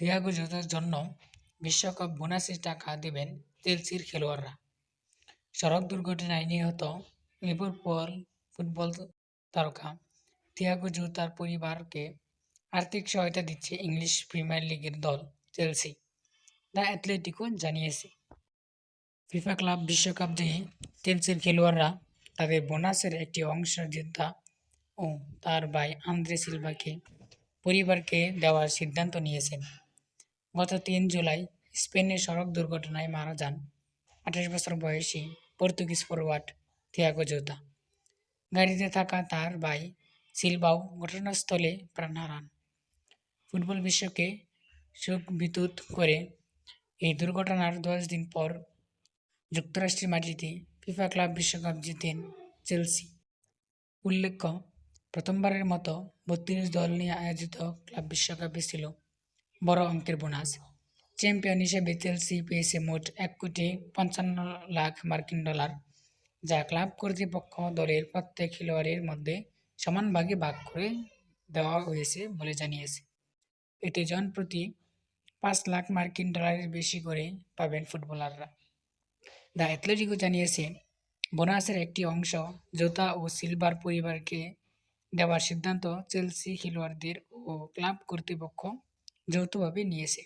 Thiago জোতার জন্য বিশ্বকাপ বোনাসের টাকা দেবেন চেলসির খেলোয়াড়রা। সড়ক দুর্ঘটনায় নিহত লিভারপুল ফুটবল তারকা থিয়াগো জোতার পরিবারকে আর্থিক সহায়তা দিচ্ছে ইংলিশ প্রিমিয়ার লিগের দল চেলসি দ্য অ্যাথলেটিকো জানিয়েছে। ফিফা ক্লাব বিশ্বকাপ জয়ী চেলসির খেলোয়াড়রা তাদের বোনাসের একটি অংশ যোদ্ধা ও তার ভাই আন্দ্রে সিলভাকে পরিবারকে দেওয়ার সিদ্ধান্ত নিয়েছেন। গত তিন জুলাই স্পেনের সড়ক দুর্ঘটনায় মারা যান আঠাশ বছর বয়সী পর্তুগিজ ফরোয়ার্ড থিয়াগো জোতা। গাড়িতে থাকা তার ভাই সিলভাও ঘটনাস্থলে প্রাণ হারান। ফুটবল বিশ্বকে শোক বিদ্যুৎ করে এই দুর্ঘটনার দশ দিন পর যুক্তরাষ্ট্রের মাটিতে ফিফা ক্লাব বিশ্বকাপ জিতেন চেলসি। উল্লেখ্য, প্রথমবারের মতো বত্রিশ দল নিয়ে আয়োজিত ক্লাব বিশ্বকাপে ছিল বড় অঙ্কের বোনাস। চ্যাম্পিয়ন হিসেবে চেলসি পেয়েছে মোট এক কোটি পঞ্চান্ন লাখ মার্কিন ডলার, যা ক্লাব কর্তৃপক্ষ দলের প্রত্যেক খেলোয়াড়ের মধ্যে সমান ভাগে করে দেওয়া হয়েছে বলে জানিয়েছে। এতে জন প্রতি পাঁচ লাখ মার্কিন ডলারের বেশি করে পাবেন ফুটবলাররা। দ্য অ্যাথলেটিকো জানিয়েছে, বোনাসের একটি অংশ জোতা ও সিলভার পরিবারকে দেওয়ার সিদ্ধান্ত চেলসি খেলোয়াড়দের ও ক্লাব কর্তৃপক্ষ যৌথভাবে নিয়েছে